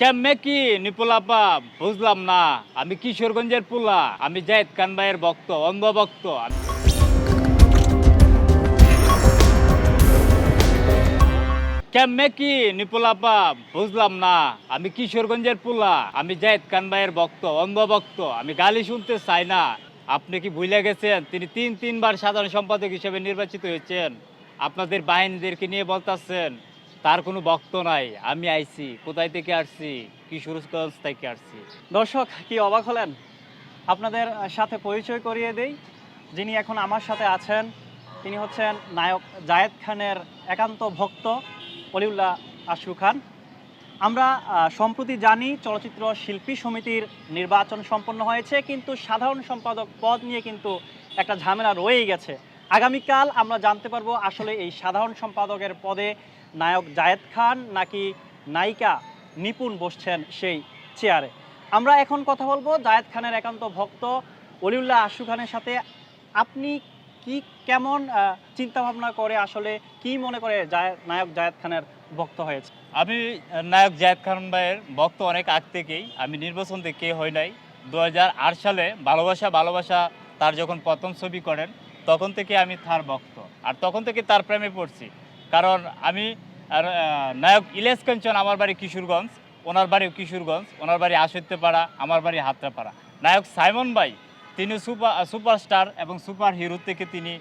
কেমনে কি নিপুলাপা বুঝলাম না। আমি কিশোরগঞ্জের পুলা। আমি জায়েদ খান ভাইয়ের ভক্ত অন্ধ ভক্ত কেমনে কি নিপুলাপা বুঝলাম না। আমি কিশোরগঞ্জের পুলা। আমি জায়েদ খান ভাইয়ের ভক্ত অন্ধ ভক্ত আমি গালি শুনতে চাই না। আপনি কি ভুলে গেছেন? তিনি তিন তিনবার সাধারণ সম্পাদক হিসেবে নির্বাচিত হয়েছেন। আপনাদের বাহিনীদেরকে নিয়ে বলতেছেন। তার কোনো ভক্ত নাই, আমি আইছি, কোথায় থেকে আসছি, কিশোরগঞ্জ থেকে আসছি। দর্শক, কি অবাক হলেন? আপনাদের সাথে পরিচয় করিয়ে দেই। যিনি এখন আমার সাথে আছেন, তিনি হচ্ছেন নায়ক জায়েদ খানের একান্ত ভক্ত, অলিউল্লাহ আশরু খান। আমরা সম্প্রতি জানি চলচ্চিত্র শিল্পী সমিতির নির্বাচন সম্পন্ন হয়েছে, কিন্তু সাধারণ সম্পাদক পদ নিয়ে কিন্তু একটা ঝামেলা রয়েই গেছে। আগামীকাল আমরা জানতে পারব আসলে এই সাধারণ সম্পাদকের পদে নায়ক জায়েদ খান নাকি নায়িকা নিপুণ বসছেন সেই চেয়ারে। আমরা এখন কথা বলব জায়েদ খানের একান্ত ভক্ত অলিউল্লাহ আশু খানের সাথে। আপনি কি কেমন চিন্তা ভাবনা করে আসলে কি মনে করে নায়ক জায়েদ খানের ভক্ত হয়েছে? আমি নায়ক জায়েদ খান ভাইয়ের ভক্ত অনেক আগ থেকেই। আমি নির্বাচন থেকে হই নাই। দু হাজার আট সালে ভালোবাসা ভালোবাসা তার যখন প্রথম ছবি করেন, তখন থেকে আমি তার ভক্ত। আর তখন থেকে তার প্রেমে পড়ছি। কারণ আমি, আর নায়ক ইলেশ কাঞ্চন আমার বাড়ি কিশোরগঞ্জ, ওনার বাড়ি কিশোরগঞ্জ, ওনার বাড়ি আশৈত্যপাড়া, আমার বাড়ি হাতরাপাড়া। নায়ক সাইমন ভাই, তিনি সুপার সুপারস্টার এবং সুপার হিরো থেকে তিনি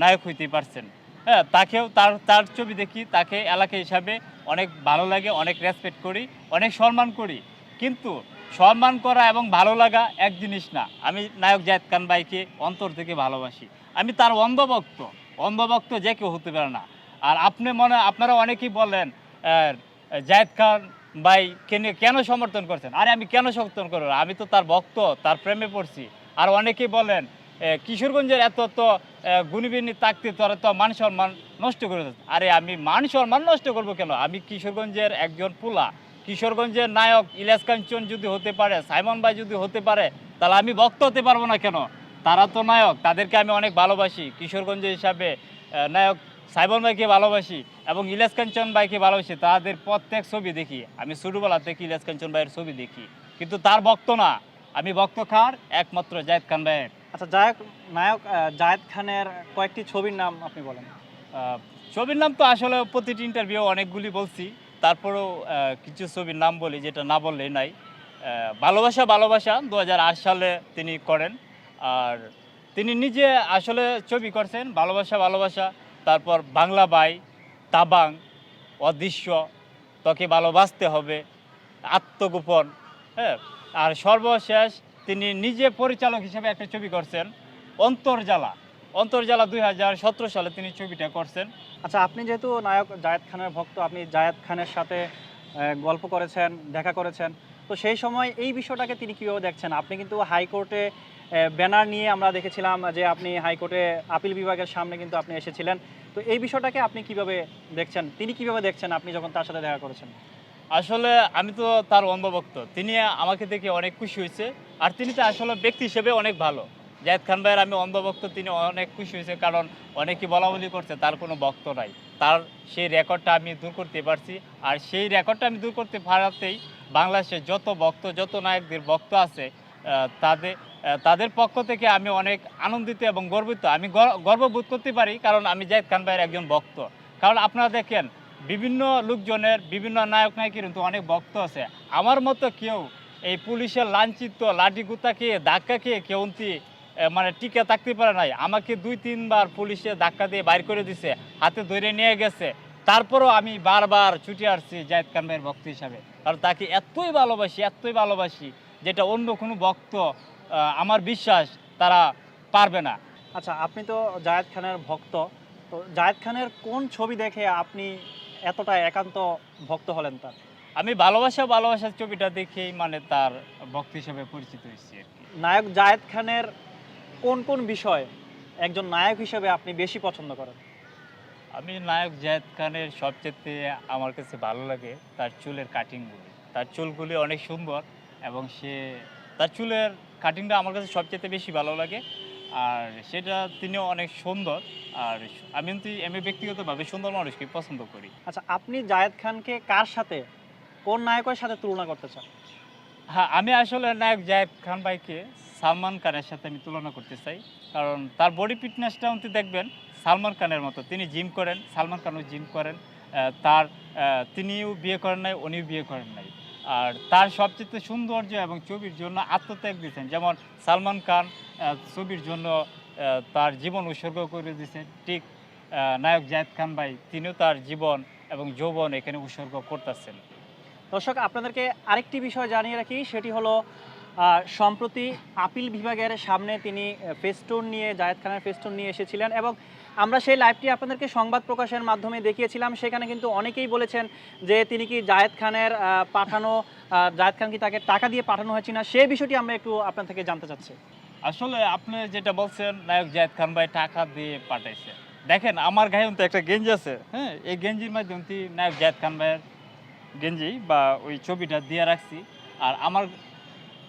নায়ক হইতে পারছেন। হ্যাঁ তাকেও তার তার ছবি দেখি, তাকে এলাকা হিসাবে অনেক ভালো লাগে, অনেক রেসপেক্ট করি, অনেক সম্মান করি। কিন্তু সম্মান করা এবং ভালো লাগা এক জিনিস না, আমি নায়ক জায়েদ খান ভাইকে অন্তর থেকে ভালোবাসি। আমি তার অন্ধভক্ত অন্ধভক্ত যে কেউ হতে পারে না। আর আপনি মনে, আপনারা অনেকেই বলেন জায়েদ খান ভাই কেন কেন সমর্থন করছেন? আরে আমি কেন সমর্থন করব? আমি তো তার ভক্ত, তার প্রেমে পড়ছি। আর অনেকেই বলেন কিশোরগঞ্জের এত তো গুণিবিনি থাকতে তোরা তো মান সম্মান নষ্ট করে। আরে আমি মান সম্মান নষ্ট করব কেন? আমি কিশোরগঞ্জের একজন পোলা। কিশোরগঞ্জের নায়ক ইলিয়াস কাঞ্চন যদি হতে পারে, সাইমন ভাই যদি হতে পারে, তাহলে আমি ভক্ত হতে পারব না কেন? তারা তো নায়ক, তাদেরকে আমি অনেক ভালোবাসি। কিশোরগঞ্জ হিসাবে নায়ক সাইমন ভাইকে ভালোবাসি এবং ইলিয়াস কাঞ্চন ভাইকে ভালোবাসি তাদের প্রত্যেক ছবি দেখি। আমি ছোটোবেলা থেকে ইলিয়াস কাঞ্চন ভাইয়ের ছবি দেখি কিন্তু তার ভক্ত না। আমি ভক্ত খার একমাত্র জায়েদ খান ভাইয়ের। আচ্ছা জায়ক নায়ক জায়েদ খানের কয়েকটি ছবির নাম আপনি বলেন। ছবির নাম তো আসলে প্রতিটি ইন্টারভিউ অনেকগুলি বলছি। তারপরেও কিছু ছবির নাম বলি যেটা না বললেই নাই। ভালোবাসা ভালোবাসা দু হাজার আট সালে তিনি করেন। আর তিনি নিজে আসলে ছবি করছেন ভালোবাসা ভালোবাসা। তারপর বাংলা বাই, তাবাং, অদৃশ্য, তোকে ভালোবাসতে হবে, আত্মগোপন হ্যাঁ? আর সর্বশেষ তিনি নিজে পরিচালক হিসেবে একটা ছবি করছেন, অন্তর্জালা। অন্তর্জালা দুই হাজার সতেরো সালে তিনি ছবিটা করছেন। আচ্ছা আপনি যেহেতু নায়ক জায়েদ খানের ভক্ত, আপনি জায়েদ খানের সাথে গল্প করেছেন, দেখা করেছেন, তো সেই সময় এই বিষয়টাকে তিনি কীভাবে দেখছেন? আপনি কিন্তু হাইকোর্টে ব্যানার নিয়ে আমরা দেখেছিলাম যে আপনি হাইকোর্টে আপিল বিভাগের সামনে কিন্তু আপনি এসেছিলেন। তো এই বিষয়টাকে আপনি কীভাবে দেখছেন? তিনি কীভাবে দেখছেন আপনি যখন তার সাথে দেখা করেছেন? আসলে আমি তো তার অন্ধভক্ত তিনি আমাকে দেখে অনেক খুশি হয়েছে। আর তিনি তো আসলে ব্যক্তি হিসেবে অনেক ভালো। জায়েদ খান ভাইয়ের আমি অন্ধভক্ত তিনি অনেক খুশি হয়েছে কারণ অনেকে বলা বলি করছে, তার কোনো ভক্ত নাই। তার সেই রেকর্ডটা আমি দূর করতে পারছি। আর সেই রেকর্ডটা আমি দূর করতে পারাতেই বাংলাদেশে যত ভক্ত, যত নায়কদের ভক্ত আছে তাদের তাদের পক্ষ থেকে আমি অনেক আনন্দিত এবং গর্বিত। আমি গর- গর্ববোধ করতে পারি, কারণ আমি জায়েদ খান ভাইয়ের একজন ভক্ত। কারণ আপনারা দেখেন, বিভিন্ন লোকজনের, বিভিন্ন নায়ক নায়কের কিন্তু অনেক ভক্ত আছে। আমার মতো কেউ এই পুলিশের লাঞ্ছিত লাঠি গুতা খেয়ে, ধাক্কা খেয়ে কেউ মানে টিকে থাকতে পারে নাই। আমাকে দুই, তিনবার পুলিশে ধাক্কা দিয়ে বাইর করে দিছে, হাতে ধরে নিয়ে গেছে। তারপরও আমি বারবার ছুটে আসছি জায়েদ খান ভাইয়ের ভক্ত হিসাবে। কারণ তাকে এতই ভালোবাসি এতই ভালোবাসি, যেটা অন্য কোনো ভক্ত আমার বিশ্বাস তারা পারবে না। আচ্ছা আপনি তো জায়েদ খানের ভক্ত। তো জায়েদ খানের কোন ছবি দেখে আপনি এতটা একান্ত ভক্ত হলেন তার? আমি ভালোবাসা ভালোবাসার ছবিটা দেখেই মানে তার ভক্ত হিসেবে পরিচিত হয়েছি আর কি। নায়ক জায়েদ খানের কোন কোন বিষয় একজন নায়ক হিসেবে আপনি বেশি পছন্দ করেন? আমি নায়ক জায়েদ খানের সবচেয়ে আমার কাছে ভালো লাগে তার চুলের কাটিংগুলি তার চুলগুলি অনেক সুন্দর এবং সে তার চুলের কাটিংটা আমার কাছে সবচেয়ে বেশি ভালো লাগে। আর সেটা তিনিও অনেক সুন্দর। আর আমি কিন্তু আমি ব্যক্তিগতভাবে সুন্দর মানুষকে পছন্দ করি। আচ্ছা আপনি জায়েদ খানকে কার সাথে কোন নায়কের সাথে তুলনা করতে চান? হ্যাঁ আমি আসলে নায়ক জায়েদ খান ভাইকে সালমান খানের সাথে আমি তুলনা করতে চাই। কারণ তার বডি ফিটনেসটা উনি দেখবেন সালমান খানের মতো। তিনি জিম করেন সালমান খানও জিম করেন। তার তিনিও বিয়ে করেন নাই উনিও বিয়ে করেন নাই। আর তার সবচেয়ে সৌন্দর্য এবং ছবির জন্য আত্মত্যাগ দিয়েছেন। যেমন সালমান খান ছবির জন্য তার জীবন উৎসর্গ করে দিয়েছেন। ঠিক নায়ক জায়েদ খান ভাই, তিনিও তার জীবন এবং যৌবন এখানে উৎসর্গ করতেছেন। দর্শক, আপনাদেরকে আরেকটি বিষয় জানিয়ে রাখি, সেটি হলো সম্প্রতি আপিল বিভাগের সামনে তিনি ফেস্টুন নিয়ে, জায়েদ খানের ফেস্টুন নিয়ে এসেছিলেন এবং আমরা সেই লাইভটি আপনাদেরকে সংবাদ প্রকাশের মাধ্যমে দেখিয়েছিলাম। সেখানে কিন্তু অনেকেই বলেছেন যে তিনি কি জায়েদ খানের পাঠানো জায়েদ খান কি তাকে টাকা দিয়ে পাঠানো হয়েছে না সেই বিষয়টি আমরা একটু আপনার থেকে জানতে চাচ্ছি। আসলে আপনি যেটা বলছেন, নায়ক জায়েদ খান ভাই টাকা দিয়ে পাঠাইছে। দেখেন, আমার গায়ে তো একটা গেঞ্জি আছে হ্যাঁ? এই গেঞ্জির মাধ্যমে নায়ক জায়েদ খান ভাইয়ের গেঞ্জি বা ওই ছবিটা দিয়ে রাখছি। আর আমার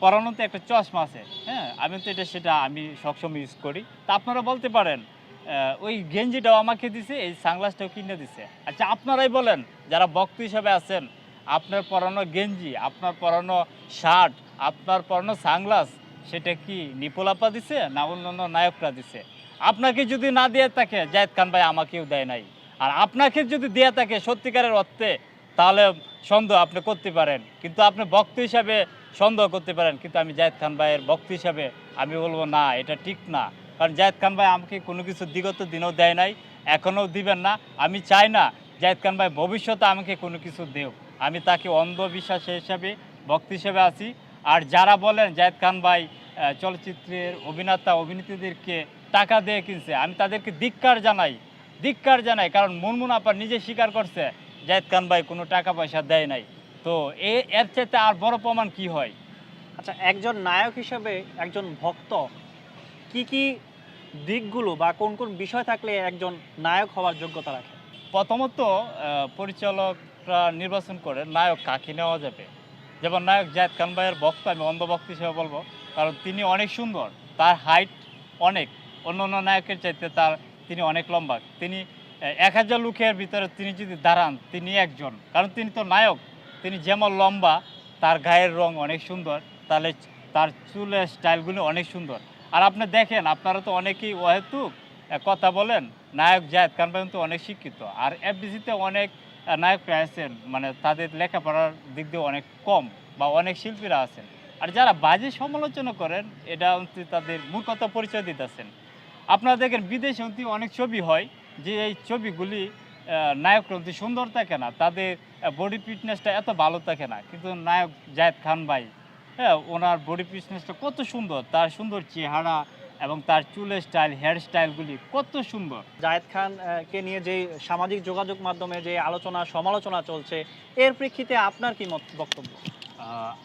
পরানোতে একটা চশমা আছে হ্যাঁ? আমি তো এটা, সেটা আমি সবসময় ইউজ করি। তা আপনারা বলতে পারেন ওই গেঞ্জিটাও আমাকে দিছে, এই সানগ্লাসটাও কিনে দিছে। আচ্ছা আপনারাই বলেন, যারা বক্ত হিসাবে আছেন, আপনার পরানো গেঞ্জি, আপনার পরানো শার্ট, আপনার পরানো সানগ্লাস সেটা কি নিপোলাপা দিছে না অন্যান্য নায়করা দিছে? আপনাকে যদি না দিয়ে থাকে, জায়েদ খান ভাই আমাকেও দেয় নাই। আর আপনাকে যদি দেয়া থাকে সত্যিকারের অর্থে, তাহলে সন্দেহ আপনি করতে পারেন। কিন্তু আপনি বক্ত হিসাবে সন্দেহ করতে পারেন, কিন্তু আমি জায়েদ খান ভাইয়ের বক্ত হিসাবে আমি বলব, না, এটা ঠিক না। কারণ জায়েদ খান ভাই আমাকে কোনো কিছু বিগত দিনও দেয় নাই, এখনও দিবেন না। আমি চাই না জায়েদ খান ভাই ভবিষ্যতে আমাকে কোনো কিছু দেও। আমি তাকে অন্ধবিশ্বাস হিসাবে, ভক্ত হিসেবে আছি। আর যারা বলেন জায়েদ খান ভাই চলচ্চিত্রের অভিনেতা, অভিনেত্রীদেরকে টাকা দিয়ে কিনছে, আমি তাদেরকে ধিক্কার জানাই। ধিক্কার জানাই, কারণ মুনমুন আপা নিজে স্বীকার করছে, জায়েদ খান ভাই কোনো টাকা পয়সা দেয় নাই। তো এর চাইতে আর বড় প্রমাণ কি হয়? আচ্ছা একজন নায়ক হিসেবে একজন ভক্ত, কি কি দিকগুলো বা কোন কোন বিষয় থাকলে একজন নায়ক হওয়ার যোগ্যতা রাখে? প্রথমত পরিচালকরা নির্বাচন করে নায়ক কাকে নেওয়া যাবে। যেমন নায়ক জায়দ খান ভাইয়ের বক্ত, আমি অন্ধভক্ত হিসেবে বলব। কারণ তিনি অনেক সুন্দর, তার হাইট অনেক। অন্য অন্য নায়কের চাইতে তার, তিনি অনেক লম্বা। তিনি এক হাজার লোকের ভিতরে তিনি যদি দাঁড়ান, তিনি একজন। কারণ তিনি তো নায়ক, তিনি যেমন লম্বা, তার গায়ের রং অনেক সুন্দর, তাহলে তার চুলের স্টাইলগুলো অনেক সুন্দর। আর আপনি দেখেন আপনারা তো অনেকেই অহেতুক কথা বলেন নায়ক জায়দ খান ভাই তো অনেক শিক্ষিত। আর এফবিসিতে অনেক আহ, নায়করা আছেন মানে তাদের লেখাপড়ার দিক দিয়ে অনেক কম বা অনেক শিল্পীরা আছেন। আর যারা বাজে সমালোচনা করেন এটা অন্তত তাদের মূর্খতা পরিচয় দিতেছেন। আপনারা দেখেন বিদেশে অন্তত অনেক ছবি হয় যে এই ছবিগুলি আহ, নায়করা অন্তত সুন্দর থাকে না তাদের বডি ফিটনেসটা এত ভালো থাকে না কিন্তু নায়ক জায়েদ খান ভাই হ্যাঁ ওনার বডি ফিটনেসটা কত সুন্দর। তার সুন্দর চেহারা এবং তার চুলের স্টাইল হেয়ার স্টাইলগুলি কত সুন্দর। জায়েদ খানকে নিয়ে যে সামাজিক যোগাযোগ মাধ্যমে যে আলোচনা সমালোচনা চলছে এর প্রেক্ষিতে আপনার কি মত বক্তব্য?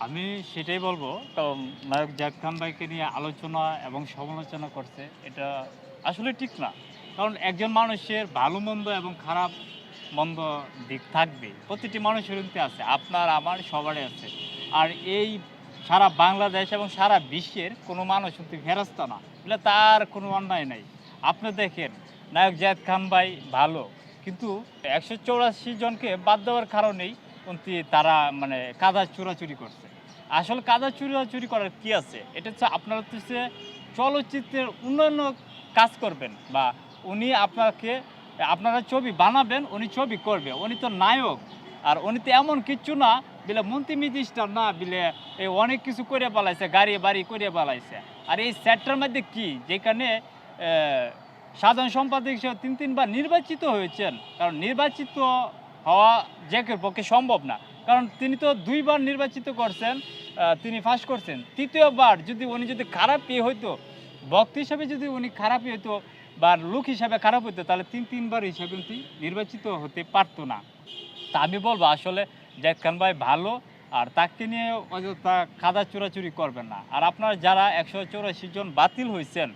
আমি সেটাই বলব। কারণ নায়ক জায়েদ খান ভাইকে নিয়ে আলোচনা এবং সমালোচনা করছে এটা আসলে ঠিক না। কারণ একজন মানুষের ভালো মন্দ এবং খারাপ মন্দ দিক থাকবে প্রতিটি মানুষের আছে আপনার আমার সবারই আছে। আর এই সারা বাংলাদেশ এবং সারা বিশ্বের কোনো মানুষ কিন্তু ফেরস্তা না। বলে তার কোনো অন্যায় নাই। আপনি দেখেন, নায়ক জায়েদ খান ভাই ভালো, কিন্তু একশো চৌরাশি জনকে বাদ দেওয়ার কারণেই কিন্তু তারা মানে কাদা চুরাচুরি করছে। আসলে কাদা চুরাচুরি করার কি আছে? এটা হচ্ছে আপনার হচ্ছে চলচ্চিত্রের উন্নয়ন কাজ করবেন বা উনি আপনাকে, আপনারা ছবি বানাবেন, উনি ছবি করবে। উনি তো নায়ক, আর উনি তো এমন কিচ্ছু না বিলে, মন্ত্রী মিনিস্টার না বিলে এই অনেক কিছু করে পালাইছে, গাড়ি বাড়ি করে পালাইছে। আর এই সেটটার মধ্যে কি? যেখানে সাধারণ সম্পাদক হিসেবে তিন, তিনবার নির্বাচিত হয়েছেন। কারণ নির্বাচিত হওয়া জ্যাকের পক্ষে সম্ভব না। কারণ তিনি তো দুইবার নির্বাচিত করছেন তিনি ফাঁস করছেন। তৃতীয়বার যদি উনি যদি খারাপই হইতো, ভক্ত হিসাবে যদি উনি খারাপই হইতো বা লোক হিসাবে খারাপ হইতো, তাহলে তিন, তিনবার হিসাবে নির্বাচিত হতে পারতো না। তা আমি বলব, আসলে জায়দ খান ভাই ভালো, আর তাকে নিয়ে অযথা কাদা চোরাচুরি করবেন না। আর আপনারা যারা একশো চৌরাশি জন বাতিল হয়েছেন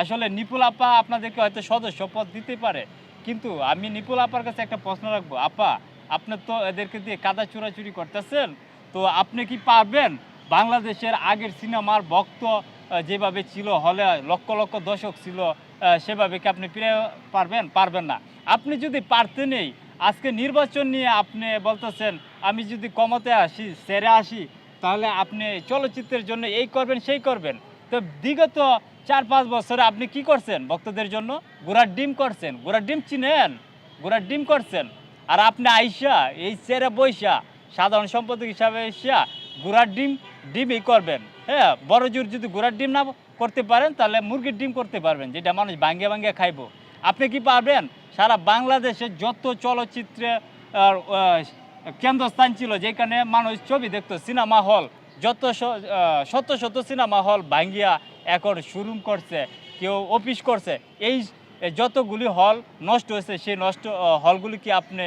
আসলে নিপুল আপা আপনাদেরকে হয়তো সদস্য পদ দিতে পারে, কিন্তু আমি নিপুল আপার কাছে একটা প্রশ্ন রাখব। আপা, আপনি তো এদেরকে দিয়ে কাদা চোরাচুরি করতেছেন, তো আপনি কি পারবেন বাংলাদেশের আগের সিনেমার ভক্ত যেভাবে ছিল, হলে লক্ষ লক্ষ দর্শক ছিল সেভাবে কি আপনি ফিরে পারবেন? পারবেন না। আপনি যদি পারতেনই, আজকে নির্বাচন নিয়ে আপনি বলতেছেন আমি যদি কমতে আসি, সেরে আসি, তাহলে আপনি চলচ্চিত্রের জন্য এই করবেন, সেই করবেন। তো বিগত চার পাঁচ বছরে আপনি কি করছেন? ভক্তদের জন্য গোড়ার ডিম করছেন। গোড়ার ডিম চিনেন? গোড়ার ডিম করছেন। আর আপনি আইসা, এই সেরে বৈশা সাধারণ সম্পাদক হিসাবে এসা গোড়ার ডিম, ডিমই করবেন। হ্যাঁ বড় জোর যদি গোড়ার ডিম না করতে পারেন, তাহলে মুরগির ডিম করতে পারবেন, যেটা মানুষ ভাঙ্গে ভাঙ্গে খাইবো। আপনি কি পারবেন? সারা বাংলাদেশে যত চলচ্চিত্রে কেন্দ্রস্থান ছিল যেখানে মানুষ ছবি দেখতো, সিনেমা হল। যত শত শত সিনেমা হল ভাঙ্গিয়া এখন শোরুম করছে, কেউ অফিস করছে। এই যতগুলি হল নষ্ট হয়েছে, সেই নষ্ট হলগুলি কি আপনি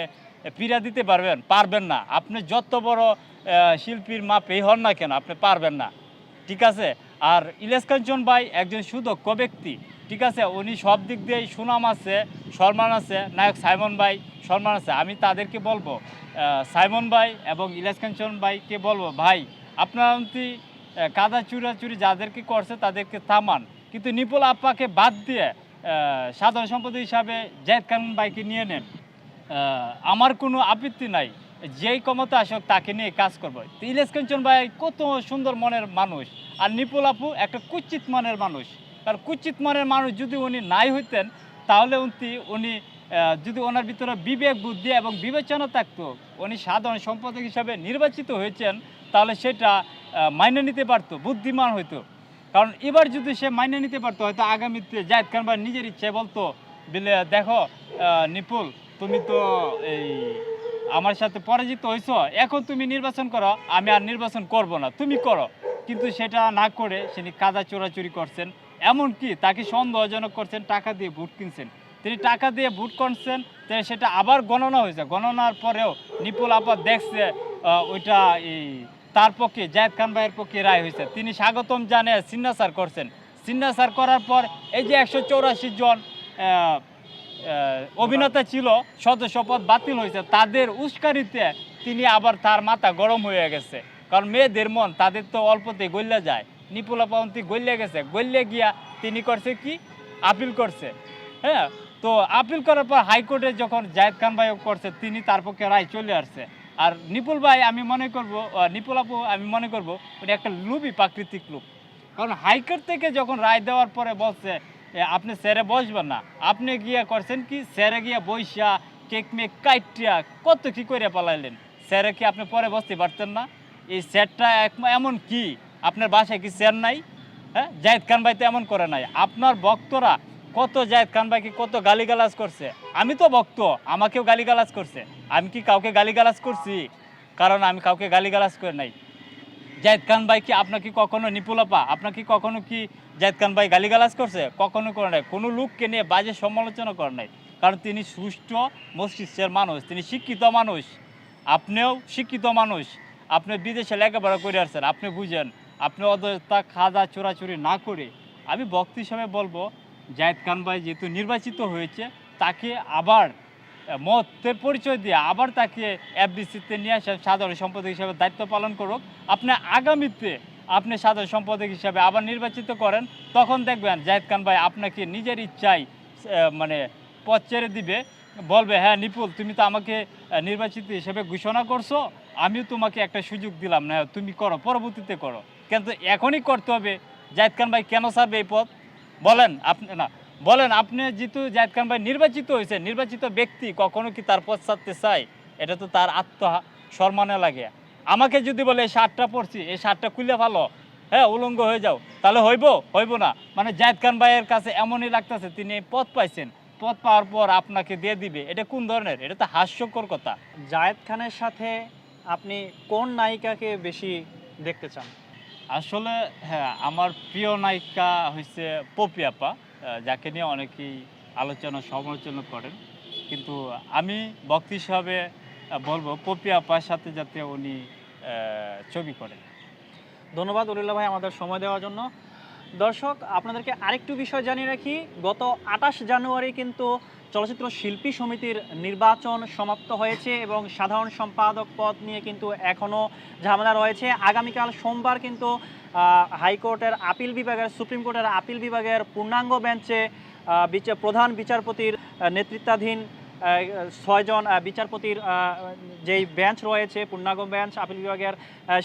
ফিরা দিতে পারবেন? পারবেন না। আপনি যত বড় শিল্পীর মাপেই হন না কেন? আপনি পারবেন না। ঠিক আছে? আর ইলেশ কাঞ্চন ভাই একজন সুদক্ষ ব্যক্তি। ঠিক আছে উনি সব দিক দিয়েই সুনাম আছে সম্মান আছে নায়ক সাইমন ভাই সম্মান আছে। আমি তাদেরকে বলব সাইমন ভাই এবং কাঞ্চন ভাইকে বলব ভাই আপনারা অন্তি, কাদা চুরাচুরি যাদেরকে করছে তাদেরকে থামান। কিন্তু নিপুল আপ্পাকে বাদ দিয়ে সাধারণ সম্পাদক হিসাবে জায়দ খান ভাইকে নিয়ে নেন। আমার কোনো আপত্তি নাই যেই ক্ষমতা আসুক তাকে নিয়ে কাজ করব। ইলেশ কাঞ্চন ভাই কত সুন্দর মনের মানুষ আর নিপুল আপু একটা কুচিত মনের মানুষ। কারণ কুচিত মনের মানুষ যদি উনি নাই হইতেন, তাহলে উনি উনি যদি ওনার ভিতরে বিবেক, বুদ্ধি এবং বিবেচনা থাকতো, উনি সাধারণ সম্পাদক হিসাবে নির্বাচিত হয়েছেন, তাহলে সেটা মাইনে নিতে পারতো, বুদ্ধিমান হইতো। কারণ এবার যদি সে মাইনে নিতে পারতো, হয়তো আগামীতে জায়দ খান ভাই নিজের ইচ্ছে বলতো, বিলে, দেখো নিপুল, তুমি তো এই আমার সাথে পরাজিত হয়েছ এখন তুমি নির্বাচন করো, আমি আর নির্বাচন করব না, তুমি করো। কিন্তু সেটা না করে, তিনি কাদা চোরাচুরি করছেন। এমনকি তাকে সন্দেহজনক করছেন, টাকা দিয়ে ভোট কিনছেন। তিনি টাকা দিয়ে ভোট করছেন তো সেটা আবার গণনা হয়েছে গণনার পরেও নিপুল আপা দেখছে ওইটা এই তার পক্ষে, জায়দ খান ভাইয়ের পক্ষে রায় হয়েছে। তিনি স্বাগতম জানে সিগনেচার করছেন। সিগনেচার করার পর এই যে একশো চৌরাশি জন অভিনেতা ছিল, সদস্য পদ বাতিল হয়েছে, তাদের উস্কানিতে তিনি আবার তার মাথা গরম হয়ে গেছে। কারণ মেয়েদের মন, তাদের তো অল্পতে গল্লা যায়। নিপুলা পাউন্তি গল্লে গেছে। গল্লে গিয়া তিনি করছে কি? আপিল করছে। হ্যাঁ? তো আপিল করার পর হাইকোর্টে যখন জায়েদ খান ভাই করছে, তিনি তার পক্ষে রায় চলে আসছে। আর নিপুল ভাই, আমি মনে করব নিপুল আপু, আমি মনে করব, উনি একটা লুবি, প্রাকৃতিক লুপ কারণ হাইকোর্ট থেকে যখন রায় দেওয়ার পরে বলছে আপনি স্যারে বসবেন না। আপনি গিয়া করছেন কি? স্যারে গিয়া বইসা, কেক মেক কাইটিয়া কত কি করে পালাইলেন? স্যারে কি আপনি পরে বসতে পারতেন না? এই স্যারটা এমন কি? আপনার বাসায় কি চেয়ার নাই? হ্যাঁ? জায়েদ খান ভাই তো এমন করে নাই। আপনার ভক্তরা কত জায়েদ খান ভাইকে কত গালিগালাজ করছে? আমি তো ভক্ত, আমাকেও গালিগালাজ করছে। আমি কি কাউকে গালিগালাজ করছি? কারণ আমি কাউকে গালিগালাজ করে নাই। জায়েদ খান ভাই কি আপনাকে কখনো নিপুলাপা? আপনাকে কখনো কি জায়েদ খান ভাই গালিগালাজ করছে? কখনো করে নাই। কোনো লোককে নিয়ে বাজে সমালোচনা করে নাই। কারণ তিনি সুষ্ঠ মস্তিষ্কের মানুষ, তিনি শিক্ষিত মানুষ। আপনিও শিক্ষিত মানুষ। আপনি বিদেশে লেখাপড়া করে আসছেন, আপনি বুঝেন। আপনি অযথা খাওয়া চোরাচুরি না করে আমি বক্ত হিসাবে বলব, জায়েদ খান ভাই যেহেতু নির্বাচিত হয়েছে, তাকে আবার মতের পরিচয় দিয়ে আবার তাকে এফডিসিতে নিয়ে আসে সাধারণ সম্পাদক হিসাবে দায়িত্ব পালন করুক। আপনি আগামীতে আপনি সাধারণ সম্পাদক হিসাবে আবার নির্বাচিত করেন, তখন দেখবেন জাহেদ খান ভাই আপনাকে নিজের ইচ্ছায় মানে পথ ছেড়ে দিবে। বলবে হ্যাঁ নিপুল, তুমি তো আমাকে নির্বাচিত হিসেবে ঘোষণা করছ, আমিও তোমাকে একটা সুযোগ দিলাম, না, তুমি করো, পরবর্তীতে করো। কিন্তু এখনই করতে হবে। জাহেদ খান ভাই কেন ছাড়বে এই পথ বলেন আপনি, না, বলেন আপনি যেহেতু জাহেদ খান ভাই নির্বাচিত হয়েছে, নির্বাচিত ব্যক্তি, কখনো কি তার পথ ছাড়তে চায়? এটা তো তার আত্ম, সম্মানে লাগে। আমাকে যদি বলে, এই শার্টটা পরছি, এই শার্টটা খুলে ভালো হ্যাঁ উলঙ্গ হয়ে যাও, তাহলে হইব হইব না। মানে জাহেদ খান ভাইয়ের কাছে এমনই লাগতেছে, তিনি পথ পাইছেন। পথ পাওয়ার পর আপনাকে দিয়ে দিবে এটা কোন ধরনের? এটা তো হাস্যকর কথা। জায়েদ খানের সাথে আপনি কোন নায়িকাকে বেশি দেখতে চান? আসলে হ্যাঁ আমার প্রিয় নায়িকা হচ্ছে পপি আপা যাকে নিয়ে অনেকেই আলোচনা সমালোচনা করেন। কিন্তু আমি বক্তি হিসাবে বলব পপি আপার সাথে যাতে উনি ছবি করেন। ধন্যবাদ উলিল্লা ভাই আমাদের সময় দেওয়ার জন্য। দর্শক, আপনাদেরকে আরেকটু বিষয় জানিয়ে রাখি। গত আঠাশ জানুয়ারি কিন্তু চলচ্চিত্র শিল্পী সমিতির নির্বাচন সমাপ্ত হয়েছে এবং সাধারণ সম্পাদক পদ নিয়ে কিন্তু এখনও ঝামেলা রয়েছে। আগামীকাল সোমবার কিন্তু হাইকোর্টের আপিল বিভাগের, সুপ্রিম কোর্টের আপিল বিভাগের পূর্ণাঙ্গ বেঞ্চে বিচার প্রধান বিচারপতির নেতৃত্বাধীন ছয়জন বিচারপতির যেই বেঞ্চ রয়েছে, পূর্ণাঙ্গ বেঞ্চ আপিল বিভাগের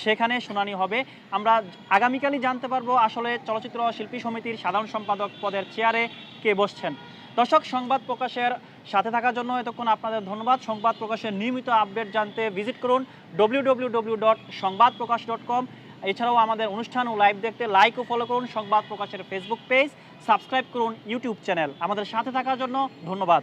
সেখানে শুনানি হবে। আমরা আগামীকালই জানতে পারব আসলে চলচ্চিত্র শিল্পী সমিতির সাধারণ সম্পাদক পদের চেয়ারে কে বসছেন। দর্শক, সংবাদ প্রকাশের সাথে থাকার জন্য এতক্ষণ আপনাদের ধন্যবাদ। সংবাদ প্রকাশের নিয়মিত আপডেট জানতে ভিজিট করুন ডব্লিউ সংবাদ প্রকাশ ডট কম এছাড়াও আমাদের অনুষ্ঠান ও লাইভ দেখতে লাইক ও ফলো করুন সংবাদ প্রকাশের ফেসবুক পেজ সাবস্ক্রাইব করুন ইউটিউব চ্যানেল আমাদের সাথে থাকার জন্য ধন্যবাদ।